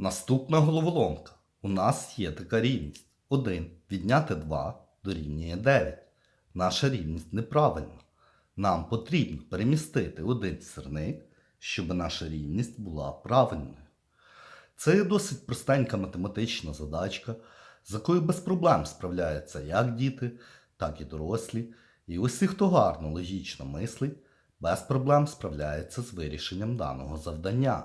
Наступна головоломка. У нас є така рівність. 1 відняти 2 дорівнює 9. Наша рівність неправильна. Нам потрібно перемістити один сірник, щоб наша рівність була правильною. Це є досить простенька математична задачка, з якою без проблем справляються як діти, так і дорослі. І усі, хто гарно логічно мислить, без проблем справляється з вирішенням даного завдання.